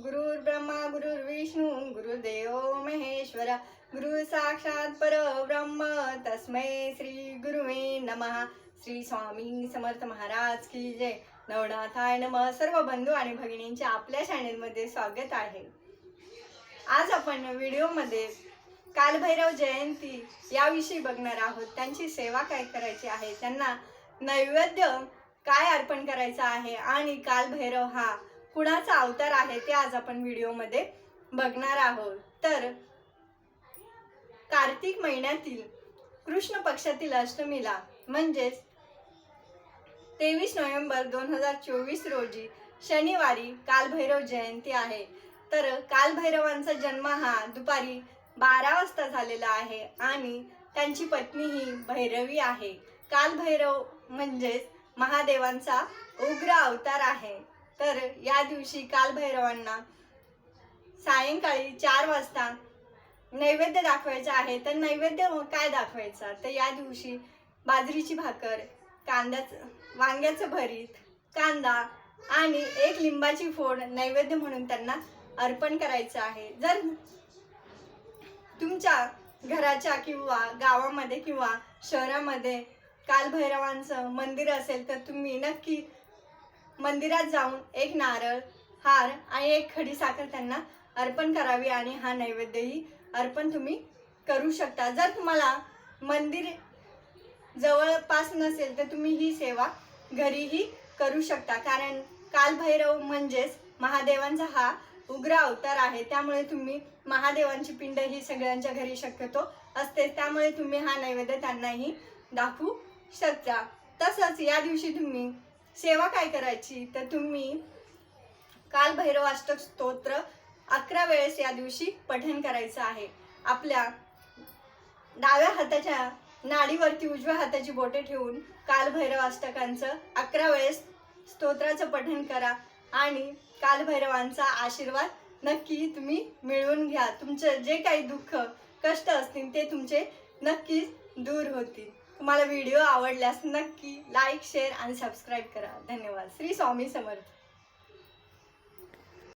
गुरुर् ब्रह्मा गुरुर्विष्णू गुरुदेव महेश्वर गुरु साक्षात परब्रह्म. तस्मै श्री गुरुवे नमः. श्री स्वामी समर्थ महाराज की जय. नवनाथाय नम. सर्व बंधू आणि भगिनींचे आपल्या चॅनेलमध्ये स्वागत आहे. आज आपण व्हिडिओमध्ये कालभैरव जयंती याविषयी बघणार आहोत. त्यांची सेवा काय करायची आहे? त्यांना नैवेद्य काय अर्पण करायचं आहे? आणि कालभैरव हा कुणाचा अवतार आहे ते आज आपण व्हिडिओमध्ये बघणार आहोत. तर कार्तिक महिन्यातील कृष्ण पक्षातील अष्टमीला म्हणजेच तेवीस नोव्हेंबर दोन हजार चोवीस रोजी शनिवारी कालभैरव जयंती आहे. तर कालभैरवांचा जन्म हा दुपारी बारा वाजता झालेला आहे आणि त्यांची पत्नी ही भैरवी आहे. कालभैरव म्हणजेच महादेवांचा उग्र अवतार आहे. तर या दिवशी कालभैरवांना सायंकाळी चार वाजता नैवेद्य दाखवायचा आहे. तर नैवेद्य काय दाखवायचा? तर या दिवशी बाजरीची भाकर कांद्याचं वांग्याचं भरीत कांदा आणि एक लिंबाची फोड नैवेद्य म्हणून त्यांना अर्पण करायचं आहे. जर तुमच्या घराच्या किंवा गावामध्ये किंवा शहरामध्ये कालभैरवांचं मंदिर असेल तर तुम्ही नक्की मंदिरात जाऊन एक नारळ हार आणि एक खडी साखर त्यांना अर्पण करावी आणि हा नैवेद्यही अर्पण तुम्ही करू शकता. जर तुम्हाला मंदिर जवळपास नसेल तर तुम्ही ही सेवा घरीही करू शकता. कारण कालभैरव म्हणजेच महादेवांचा हा उग्र अवतार आहे. त्यामुळे तुम्ही महादेवांची पिंड ही सगळ्यांच्या घरी शक्यतो असते त्यामुळे तुम्ही हा नैवेद्य त्यांनाही दाखवू शकता. तसंच या दिवशी तुम्ही सेवा काय करायची? तर तुम्ही काल भैरवाष्टक स्तोत्र अकरा वेळेस या दिवशी पठण करायचं आहे. आपल्या डाव्या हाताच्या नाडीवरती उजव्या हाताची बोटे ठेवून कालभैरवाष्टकांचं अकरा वेळेस स्तोत्राचं पठण करा आणि कालभैरवांचा आशीर्वाद नक्की तुम्ही मिळवून घ्या. तुमचं जे काही दुःख कष्ट असतील ते तुमचे नक्कीच दूर होतील. तुम्हाला व्हिडिओ आवडल्यास नक्की लाईक शेअर आणि सबस्क्राईब करा. धन्यवाद. श्री स्वामी समर्थ.